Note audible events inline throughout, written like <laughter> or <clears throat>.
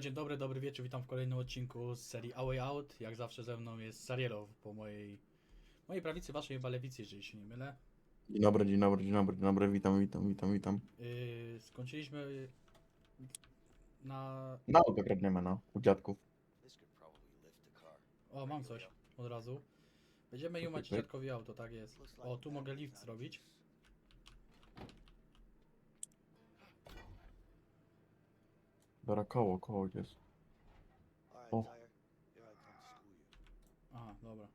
Halo, dzień dobry, dobry wieczór, witam w kolejnym odcinku z serii A Way Out. Jak zawsze ze mną jest Sarielo po mojej, mojej prawicy, waszej chyba lewicy, jeżeli się nie mylę. Dzień dobry, dzień dobry, dzień dobry, dzień dobry, witam, witam, witam, witam. Yy, skończyliśmy na... Na auto kradniemy, no, u dziadków. O, mam coś od razu. Będziemy jumać dziadkowi auto, tak jest. O, tu mogę lift zrobić. Dobra, koło, koło gdzie jest. Oh. You. Aha, dobra.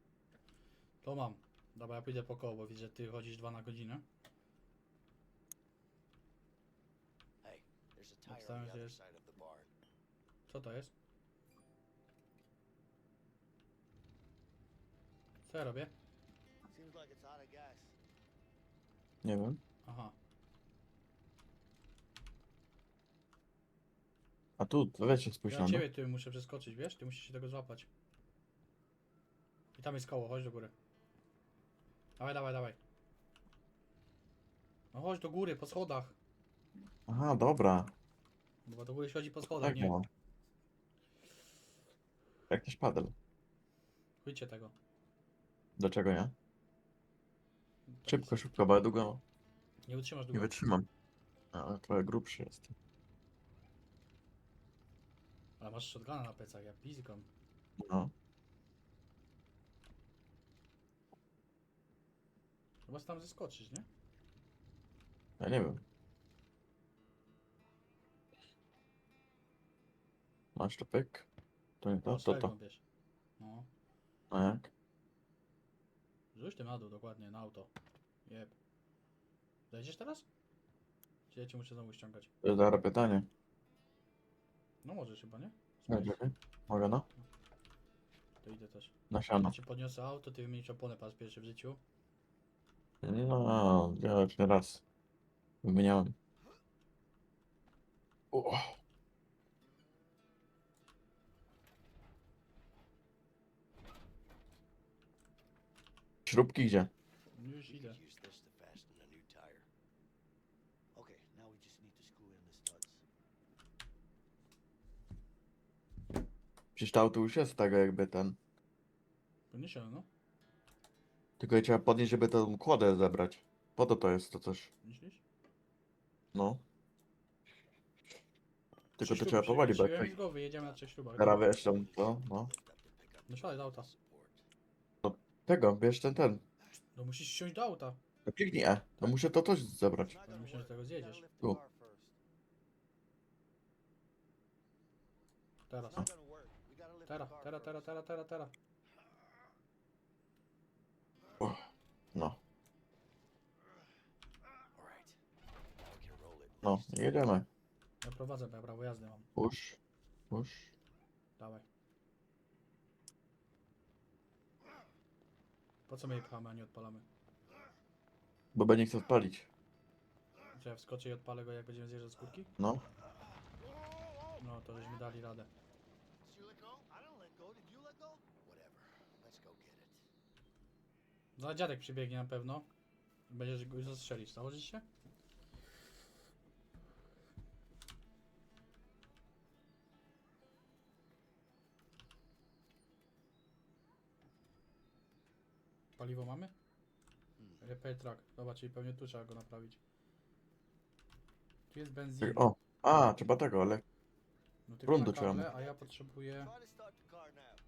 To mam. Dobra, ja pójdę po koło, bo widzę, że ty chodzisz dwa na godzinę. The że jest-. Co to jest? Co ja robię? Nie wiem. Aha. A tu, weź się spójrz Ja na ciebie ty muszę przeskoczyć, wiesz? Ty musisz się tego złapać. I tam jest koło, chodź do góry. Dawaj, dawaj, dawaj. No chodź do góry, po schodach. Aha, dobra. Bo do góry się chodzi po schodach, Tak nie? było. Jak też padel. Chwyćcie tego. Dlaczego nie? Tak Szybko, szybko, bo ja długo Nie utrzymasz nie długo. wytrzymam. Ale trochę grubszy jest. Ale masz shotguna na plecach, jak pizgam. No. Chyba tam zeskoczyć, nie? Ja nie wiem. Masz to pyk? To nie to, O, to to. bierz. No. A jak? Rzuć tym na dół, dokładnie, na auto. Jeb. Zejdziesz teraz? Czy ja cię muszę znowu ściągać? To jest dobre pytanie. No możesz chyba, nie? Nie, Spójrz, czekaj. Mogę no? to idę też. Na siano. Ja ci podniosę auto, ty wymienisz oponę po raz pierwszy w życiu. No, ja już nie raz wymieniałem. O. Śrubki gdzie? Już idę. could use this to fasten a new tire. Okay, now we just need to screw in the studs. Przecież to auto już jest tego jakby ten. Podniesiemy, no. Tylko je trzeba podnieść, żeby tą kłodę zebrać. Po to to jest to coś. Myślisz? No. Tylko to trzeba powoli, i z głowy, jedziemy na trzech śrubach. teraz wiesz tam to, no. Up No siadaj do auta. support. Tego, bierz ten, ten. No musisz wsiąść do auta. No kliknij E, to muszę to coś zebrać. Gonna myślę, że tego zjedziesz. Tu. Teraz. It's Teraz, teraz, teraz, teraz, teraz, teraz. No, no, jedziemy. Ja prowadzę, bo ja prawo jazdy mam. Push, push. Dawaj. Po co my je pchamy, a nie odpalamy? Bo będzie chce odpalić. Czy ja wskoczę i odpalę go, jak będziemy zjeżdżać z górki? No. No, to żeśmy dali radę. Did you let go? I didn't let go. Did you let go? Whatever. Let's go get it. Za dziadek przybiegnie na pewno. Będziesz go zastrzelić. Założyć się? Paliwo mamy? Hmm. Repair truck. Dobra, czyli pewnie tu trzeba go naprawić. Tu jest benzyn. O, a, trzeba tego, ale No tylko prądu kable, trzeba. a ja potrzebuję...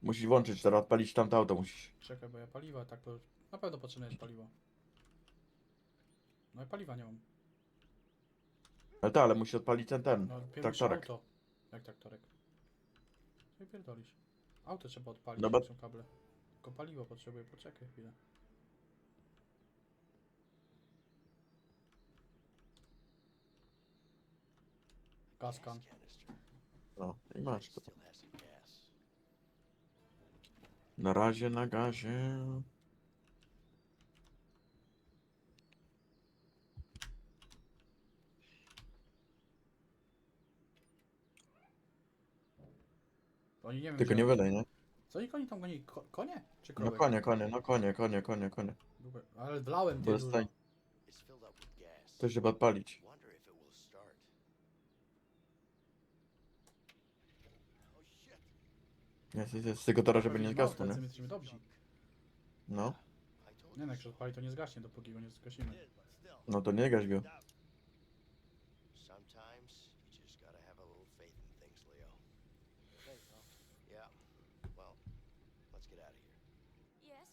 Musisz włączyć teraz, odpalić tamto auto musisz. Czekaj, bo ja paliwa, tak to... Na pewno potrzebne jest paliwo. No i paliwa nie mam. Ale tak, ale musisz odpalić ten, ten, No, traktorek. auto. Jak traktorek? Co mi pierdolisz? Auto trzeba odpalić, No no bo- są kable. Tylko paliwo potrzebuję, poczekaj chwilę. Gaskan. No, i masz to. Na razie na gazie. Oni nie wiem Tylko nie oni- wylej, nie? Co oni, oni tam gonili? Ko konie? Czy No konie, konie, no konie, konie, konie, konie. Ale wlałem ty jest dużo. tań- It's filled up with gas. To żeby odpalić. Wonder if it will start. Jest, jest, jest. Tylko teraz, żeby nie zgasło, nie? my jesteśmy dobrzy. No. I told Nie you no, jak się odpali to nie zgaśnie, dopóki go nie zgasimy. did, but still. No to nie gaś go. Sometimes you just gotta have a little faith in things, Leo. Faith, huh? Yeah. Well, let's get out of here. Yes?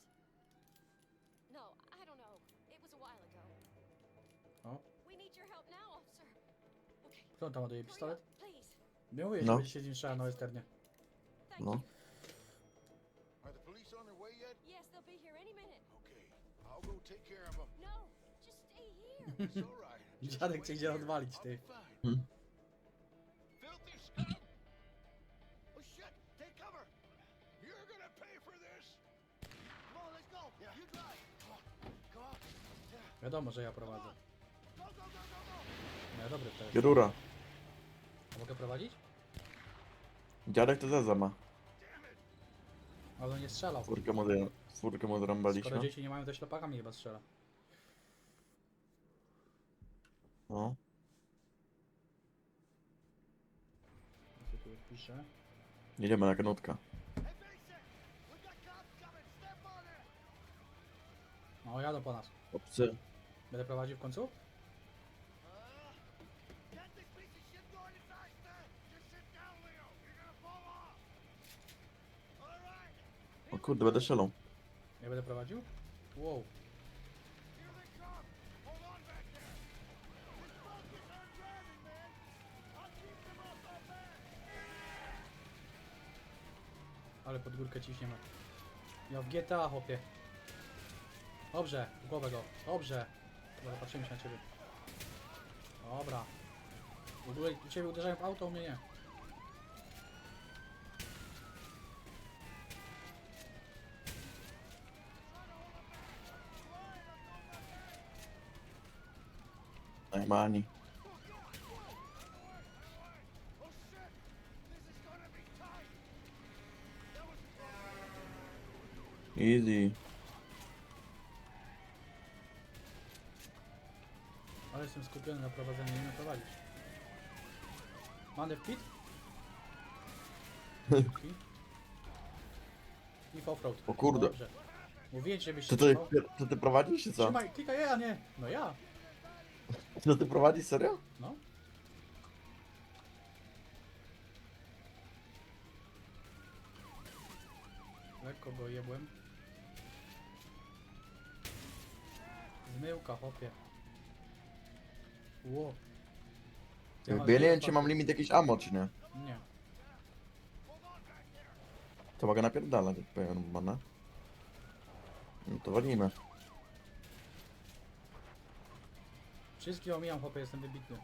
No, I don't know. It was a while ago. O. We need your help now, officer. Okay, Kto tam ładuje pistolet? Nie mówię, że No. będzie się z nim strzelał na westernie. No. Are the police on their way yet? Yes, they'll be here any minute. Okay, I'll go take care of them. No, just stay here. <laughs> It's all right. Just Dziadek wait cię idzie here. odwalić, I'll ty. be fine. Hmm. Filthy scum! Oh shit! Take cover! You're gonna pay for this! Come on, let's go. Yeah. You drive. Come on, come on. Yeah. Wiadomo, że ja prowadzę. Go, go, go, go, go. No ja dobry to jest. Rura. Mogę prowadzić? Dziadek to zeza ma. Ale on nie strzelał. Czwórkę mu, czwórkę mu Skoro dzieci nie mają, to ślepakami chyba strzela. No. Ja sobie tu piszę. Jedziemy na kanutka. No jadą po nas. Obcy. Będę prowadził w końcu? Kurde, będę strzelał. Ja będę prowadził? Wow. Ale pod górkę ciśniemy. Ja w GTA hopie. Dobrze, w głowę go. Dobrze. Dobra, patrzymy się na ciebie. Dobra. U ciebie uderzają w auto, u mnie nie. Nie ma ani. Oh shit! This is gonna be tight. Easy. Ale jestem skupiony na prowadzeniu, nie na prowadzić. Manewr pit? <laughs> I w offroad. O kurde. Dobrze. Mówiłem żebyś To ty, trzymał. to ty prowadzisz, czy co? Trzymaj, klikaj ja, nie. No ja. To ty prowadzisz, serio? No. Lekko go jebłem. Zmyłka, hopie. Ło. Jakby ja nie wiem, czy mam limit jakiś ammo, czy nie. Nie. To mogę napierdalać, jak powiem, mana. No to walimy. Wszystkich omijam, hopie, jestem wybitny.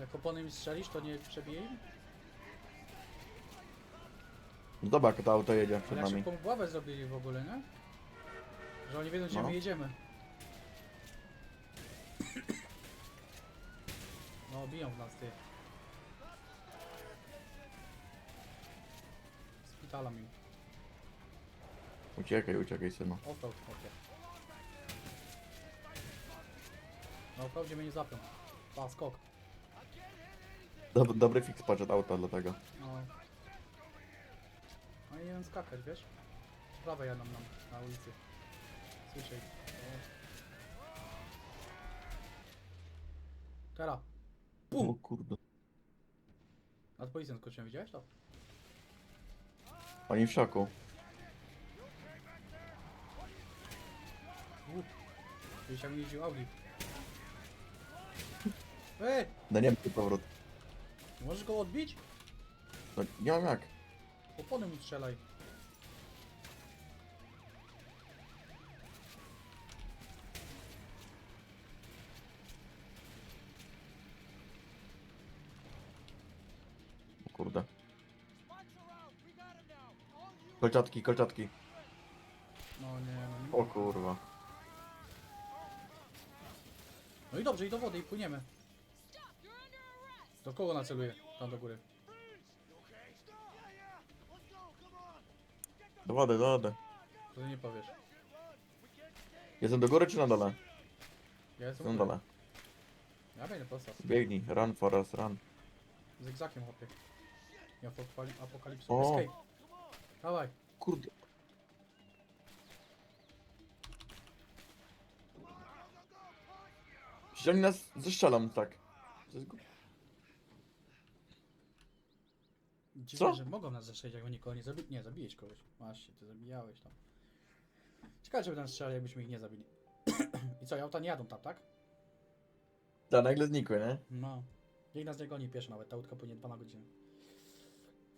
Jak opony mi strzelisz, to nie przebije im? No dobra, jak to auto jedzie Ale przed jak nami. szybką głowę zrobili w ogóle, nie? Że oni wiedzą, gdzie No. my jedziemy. No, biją w nas, ty. Spitala mi. Uciekaj, uciekaj, synu. Offroad, okej. Na offroadzie mnie nie zapią. Pa, skok. Dob dobry fix patrz od auta dlatego. No. No i nie wiem skakać, wiesz? Z prawej jadą nam na ulicy. Słyszę ich. O. Teraz. O Bum! kurde. Nad policją skoczyłem, widziałeś to? Oni w szoku. Mi jeździł Audi. Ej! No nie wiem, powrót. Możesz go odbić? No nie mam jak. Opony mu strzelaj. Kolczatki, kolczatki. No nie, no nie. O kurwa. No i dobrze, i do wody, i płyniemy. Do kogo naceluję? Tam do góry. Do wody, do wody. To nie powiesz. Jestem do góry czy na dole? Ja jestem Są u dole. Ja będę prosto. Biegnij, run Forest, run. Zygzakiem hopie. Ja pochwali apokalipsę. O. Escape. Dawaj. Kurde. Oni nas zestrzelą, tak. To jest głupie. Dziwne, Co? że mogą nas zastrzelić, jak nikogo nie zabili. Nie, zabiłeś kogoś. Właśnie, ty zabijałeś tam. Ciekawe, żeby nas strzelali, jakbyśmy ich nie zabili. <clears throat> I co, auta nie jadą tam, tak? Ta, nagle znikły, nie? No. Niech nas nie goni pieszo nawet, ta łódka płynie 2 na godzinę.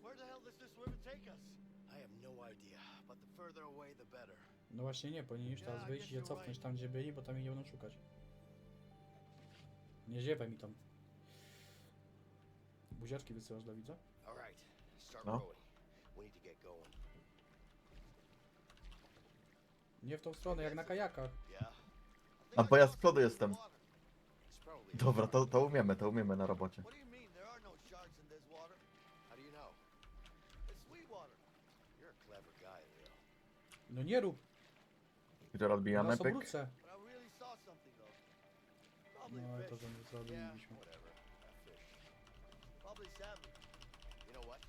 Where the hell does this river take us? I have no idea, but the further away, the better. No właśnie nie, powinni już teraz wyjść i się cofnąć tam, gdzie byli, bo tam ich nie będą szukać. Nie ziewaj mi tam. Buziaczki wysyłasz dla widza? No. Nie w tą stronę, jak na kajakach. A bo ja z przodu jestem. Dobra, to, to umiemy, to umiemy na robocie. No nie rób, Gdzie odbijamy nas pyk? obrócę. But I really saw something though. Probably No fish. to, Yeah, whatever. A fish. Probably salmon. You know what?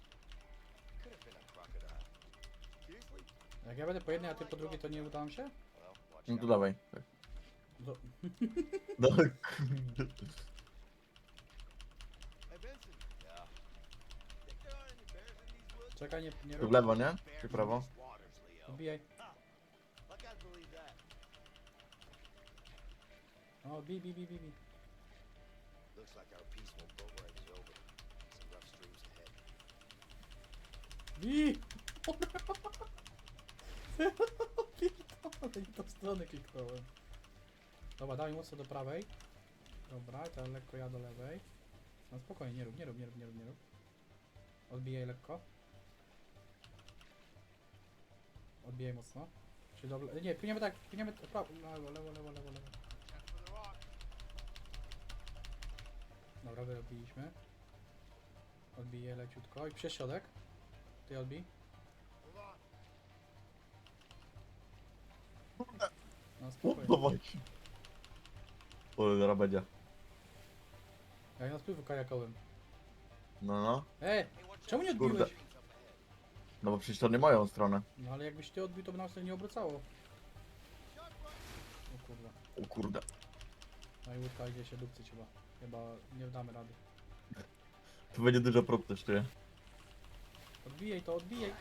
Could have been a crocodile. Seriously? Jak ja będę po jednej, a ty po drugiej, to nie uda nam się? Well, watch No to out. dawaj. Do... <laughs> <laughs> No, Hey, Vincent. Yeah. Think there are any bears in these woods? Czekaj, nie, nie tu w rób. lewo, nie? Czy prawo? That. O, bij, bij, bij, bij, bij. Looks like our peaceful boat ride is over. Some rough streams ahead. Pierdolę, <laughs> nie tą stronę kliknąłem. Dobra, daj mocno do prawej. Dobra, teraz lekko ja do lewej. No spokojnie, nie rób, nie rób, nie rób, nie rób, nie rób. Odbijaj lekko. Odbijaj mocno. Czy do... Nie, płyniemy tak, płyniemy prawo, lewo, lewo, lewo, lewo, lewo. Dobra, wyrobiliśmy. Odbiję leciutko i przez środek. Ty odbij. On. No O, spokojnie. zaraz będzie. Jak na spływu kajakowym. No, no. Ej! Czemu nie out. Kurde. No bo przecież to nie moją stronę. No ale jakbyś ty odbił, to by nam się nie obracało. O kurwa. O kurde. No i łódka idzie się dupcyć chyba. Chyba nie damy rady. Tu będzie dużo prób też, czuję. Odbijaj to, odbijaj.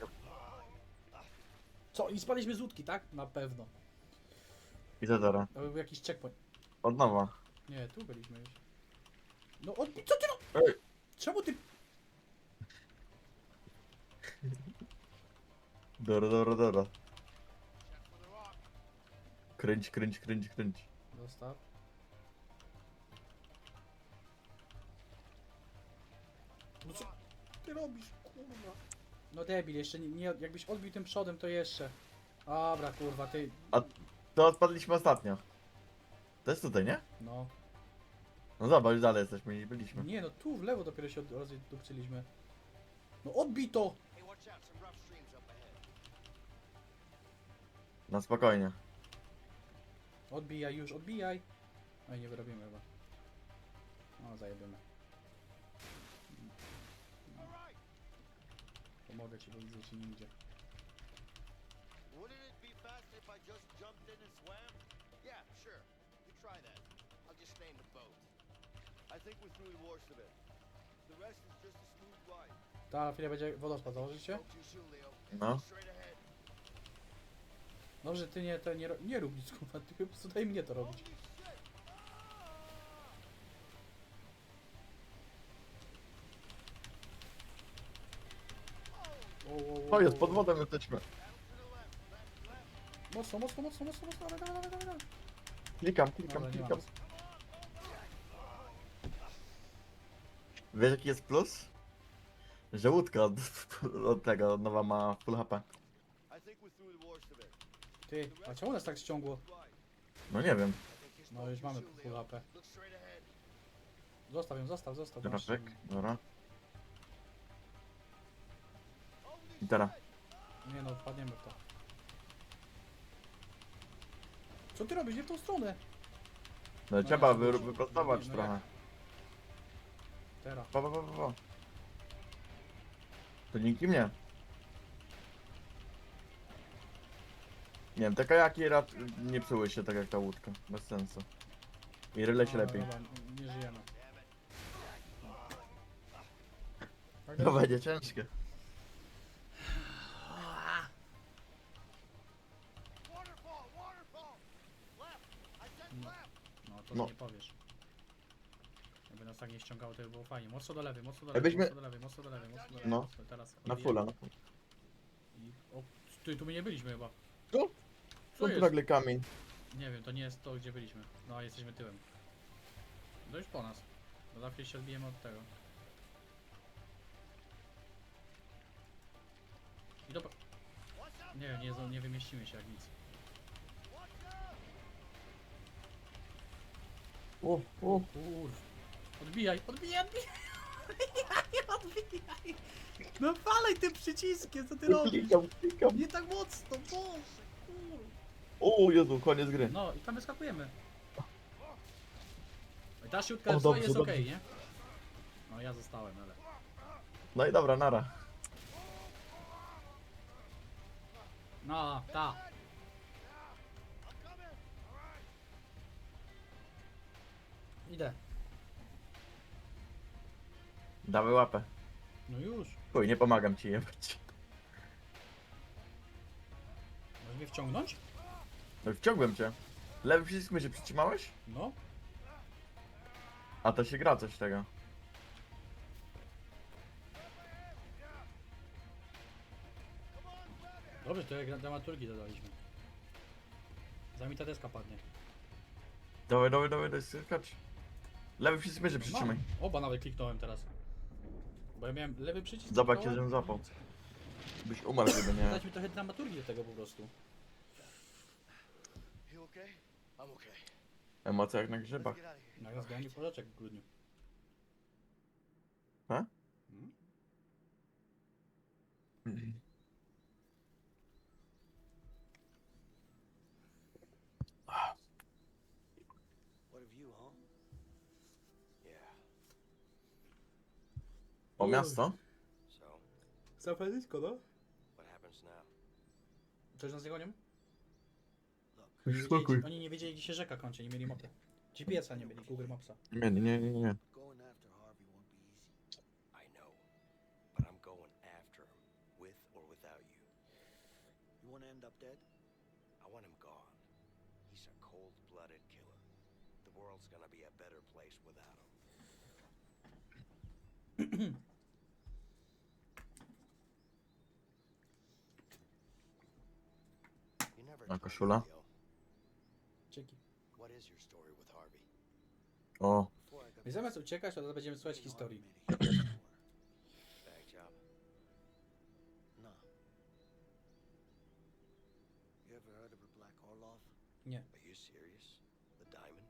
Co? I spadliśmy z łódki, tak? Na pewno. I co teraz? To był jakiś checkpoint. Od nowa. Nie, tu byliśmy już. No odbij, co ty no? Ej. Czemu ty... Dobra, dobra, dobra. Kręć, kręć, kręć, kręć. Zostaw. No co ty robisz, kurwa? No debil, jeszcze nie, nie, jakbyś odbił tym przodem, to jeszcze. Dobra, kurwa, ty... To odpadliśmy ostatnio. To jest tutaj, nie? No. No zobacz, dalej jesteśmy niż byliśmy. Nie, no tu w lewo dopiero się od- rozdupcyliśmy. No odbij to! Hey, watch out. Some rough Na spokojnie. Odbijaj już, odbijaj! Oj, nie wyrobimy chyba. No, zajebiemy. Pomogę ci, bo widzę, że ci nie idzie. Wouldn't it be faster if I just jumped in and swam? Yeah, sure. You try that. I'll just stay in the boat. I think we're through the worst of it. The rest is just a smooth ride. Ta, chwilę będzie wodospad, założyć się? Soon, Leo. No. Straight ahead. Dobrze, ty nie, to nie, ro- nie rób nic, kurwa, ty po prostu daj mnie to robić. O, o, o, O, jest pod wodą jesteśmy. Mocno, mocno, mocno, mocno, mocno, dawaj, dawaj, dawaj, dawaj. Klikam, klikam, Dobra, nie klikam. mam. Wiesz jaki jest plus? Że łódka od, <laughs> od tego nowa ma full HP. I think we're through the worst of it. Ty, a czemu nas tak ściągło? No nie wiem. I No już mamy full. HP. Zostaw ją, zostaw, zostaw. Dobra, masz- dobra. I teraz. Nie no, wpadniemy w to. Co ty robisz? Nie w tą stronę! No, No trzeba wy, wyprostować no trochę. Teraz. Pa, pa, pa, pa, pa. To dzięki mnie. Nie wiem, te kajaki rad nie psuły się tak jak ta łódka. Bez sensu. I ryle się No, lepiej. Dobra, nie żyjemy. Tak To będzie ciężkie. Waterfall, waterfall! Left! I said No. left! No to No. nie powiesz. Jakby nas tak nie ściągało, to by było fajnie. Mocno do lewej, mocno do Ej, lewej, weźmy- mocno do lewej, mocno do lewej, mocno do lewej. No. Mocno, teraz. Na I- fulla, na fulla. I, o, ty, tu my nie byliśmy chyba. Co? Co tu jest? nagle kamień? Nie wiem, to nie jest to, gdzie byliśmy. No, jesteśmy tyłem. To już po nas. Bo zawsze się odbijemy od tego. I dobra. Nie wiem, nie, nie wymieścimy się jak nic. O, o. Kurw. Odbijaj, odbijaj, odbijaj! odbijaj! No palej tym przyciskiem, co ty robisz? Klikam, klikam. Nie tak mocno, boże, kurw. O Jezu, koniec gry. No i tam wyskakujemy. I ta siutka O, o, dobrze, jest dobrze. okej, nie? No ja zostałem, ale... No i dobra, nara. No, ta. Idę. Dawaj łapę. No już. Chuj, nie pomagam ci jebać. Możesz mnie wciągnąć? No wciągłem cię. Lewy przycisk się przytrzymałeś? No. A to się gra coś tego. Dobrze, to jak dramaturgii dodaliśmy. Zanim ta deska padnie. Dawaj, dawaj, dawaj, daj skacz. Lewy przycisk my się przytrzymaj. Mam. Oba nawet kliknąłem teraz. Bo ja miałem lewy przycisk. Zobacz, kliknąłem. jeden zapał. Byś umarł, gdyby nie. Dać mi trochę dramaturgii do tego po prostu. Okay? I'm okay. Emocje jak na Let's grzybach. get out of here. Na raz mi porzeczek w grudniu. Ha? Hmm? What of you, huh? Yeah. O miasto? So, San Francisco, no? what happens now? Coś nas gonią? Look, Oni nie Spokój. Oni nie wiedzieli, gdzie się rzeka kończy, nie mieli mapy. GPS-a nie mieli, Google Mapsa. Nie, nie, nie, nie, nie. going after Harvey won't be easy. I know, but I'm going after him, with or without you. You want to end up dead? I want him gone. He's a cold-blooded killer. The world's gonna be a better place without him. <clears throat> You never A told me, koszula? Dzięki. What is your story with Harvey? O, Before I zamiast uciekać, to teraz będziemy słuchać historii. Bag job? No. You ever heard of a Black Orlov? Nie. Are you serious? The diamond?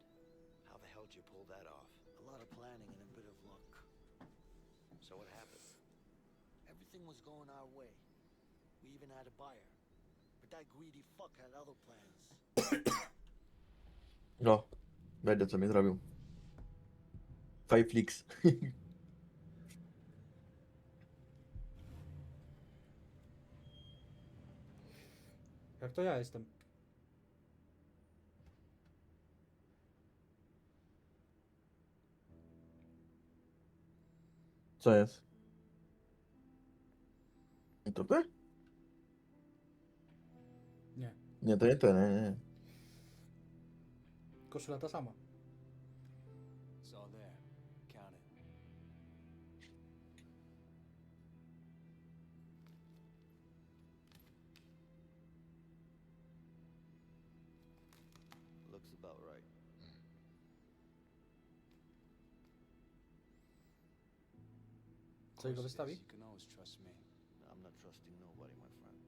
How the hell did you pull that off? A lot of planning and a bit of luck. So what happened? Everything was going our way. We even had a buyer. But that greedy fuck had other plans. no. Będzie co mi zrobił. Flicks. <laughs> Jak to ja jestem? Co jest? Nie to ty? Nie. Nie, to nie ty, nie, nie. Koszula ta sama. About right. Co jego wystawi? You can always trust me. I'm not trusting nobody, my friend.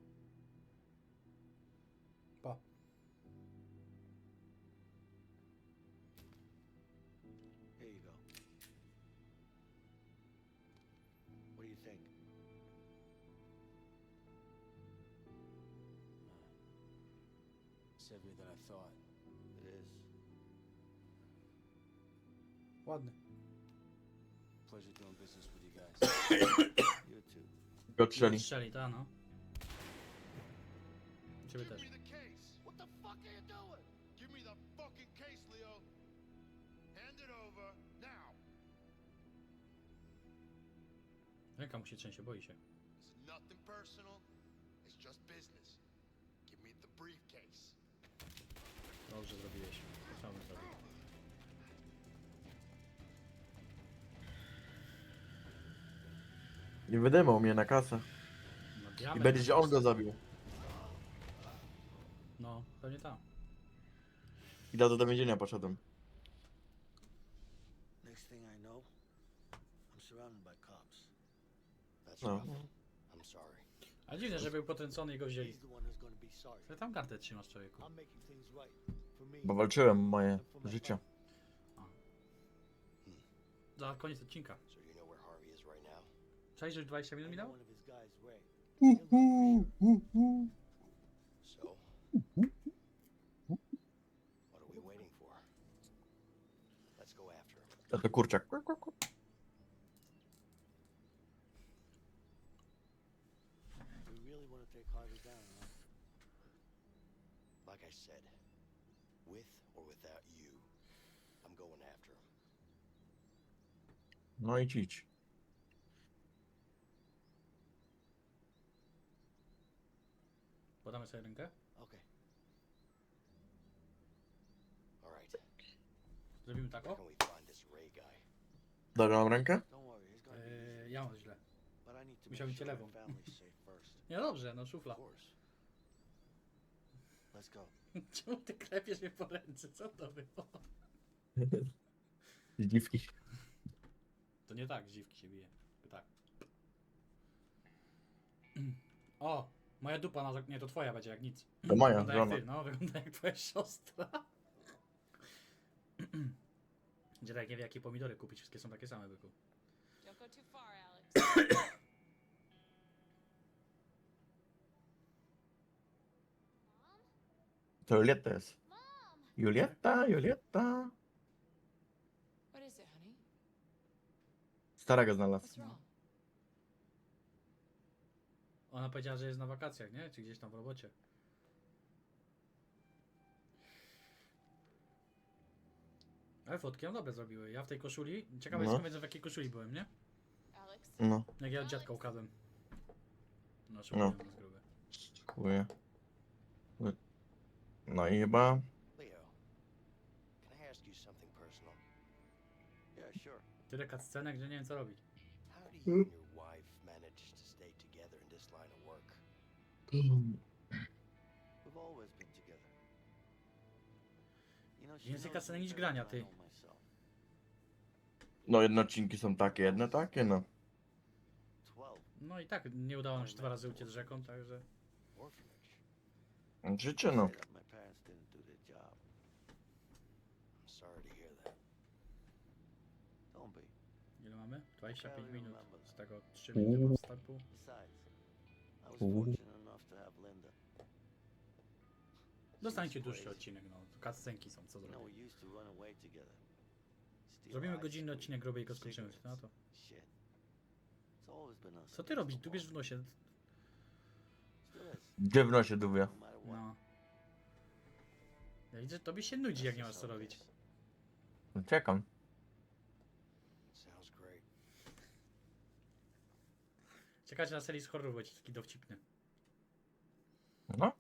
Pa. Here you go. What do you think? It's heavier than I thought. Ładny. Pleasure doing business with you guys. <coughs> you too. Go strzeli. Strzeli, ta no. Ciebie Give też. me the case. What the fuck are you doing? Give me the fucking case, Leo. Hand it over now. Ręka mu się trzęsie, boi się. It's nothing personal. It's just business. Give me the briefcase. Dobrze zrobiłeś. To samo bym zrobił. Nie wydymał mnie na kasę. No, I diament będzie, że on go zabił. No, pewnie tam. I do do więzienia poszedłem. Next thing I know, I'm surrounded by cops. That's No. rough. I'm sorry. A dziwne, że był potrącony i go wzięli. He's the one who's gonna be sorry. Ale tam gardę trzymasz człowieku. I'm making things right for me. Bo walczyłem moje życie. Za koniec odcinka. So you know where Harvey is right now? Cześć, że już 20 minut minęło? So? What are we waiting for? Let's go after him. A to kurczak. Ku, ku, ku. We really want to take Harvey down, huh? Like I said, with or without you, I'm going after him. No i idź. Podamy sobie rękę. Okay. All right. Zrobimy tak, Where o. can we find this Ray guy? Dobra, mam rękę? Don't worry, he's gonna be Eee, ja mam źle. But I need to musiałem make cię sure lewą. my family's safe first. <laughs> Nie dobrze, no szufla. Course. Let's go. <laughs> Czemu ty klepiesz mnie po ręce? Co to było? <laughs> Dziwki. To nie tak, dziwki się bije. Tak. <clears throat> O! Moja dupa na... Nie, to twoja będzie jak nic. To moja Wygląda jak żona. ty, no, wygląda jak twoja siostra. <clears throat> Gdzie tak nie wie jakie pomidory kupić, wszystkie są takie same, byku. Don't go too far, Alex. <coughs> Mom? To Julietta jest. Mom! Julietta, Julietta. What is it, honey? Starego znalazł. What's wrong? Ona powiedziała, że jest na wakacjach, nie? Czy gdzieś tam w robocie. Ale fotki ją dobre zrobiły. Ja w tej koszuli. Ciekawe No. jest, no. w jakiej koszuli byłem, nie? Alex? No, Jak ja od dziadka ukradłem. No, No. szukuję nas grube. dziękuję. No i chyba... Leo, can I ask you something personal? Yeah, sure. Tyle cutscenek, że nie wiem co robić. How do you and your Więcej me niż grania, ty. No jedne odcinki są takie, jedne takie, no. No i tak, nie udało nam się dwa razy uciec rzeką, także... Życie, no. Ile mamy? 25 Barely minut. Z tego 3 minuty wstępu. Besides, Dostaniecie She's dłuższy odcinek, no. Cutscenki są, co. Steal Zrobimy godzinny odcinek gruby i go skończymy. No to. Co ty robisz? Tu bierz w nosie. W nosie dubie? no. Ja widzę, że tobie się nudzi, jak nie masz co robić. No, Czekam. Czekajcie na serii z horrorów, będzie taki dowcipny. No.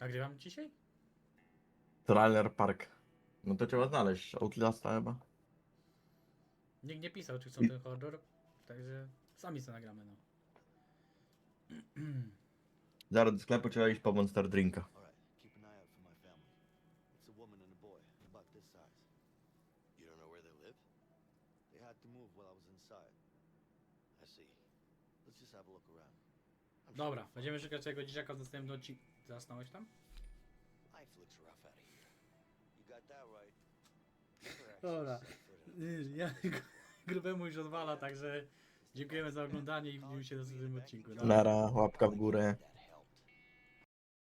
Nagrywam dzisiaj? Trailer Park. No to trzeba znaleźć. Outlasta chyba. Nikt nie pisał, czy chcą ten horror. Także sami co nagramy, no. <clears throat> Zaraz do sklepu trzeba iść po Monster Drinka. All right, keep an eye out for my family. It's a woman and a boy, about this size. You don't know where they live? They had to move while I was inside. I see. Let's just have a look around. I'm sure Dobra, będziemy szukać tego dzieciaka w następnym odcinku. Zasnąłeś tam? Life looks rough Dobra. Ja <laughs> grubemu już odwala, także dziękujemy za oglądanie i widzimy się w następnym odcinku. Nara, łapka w górę.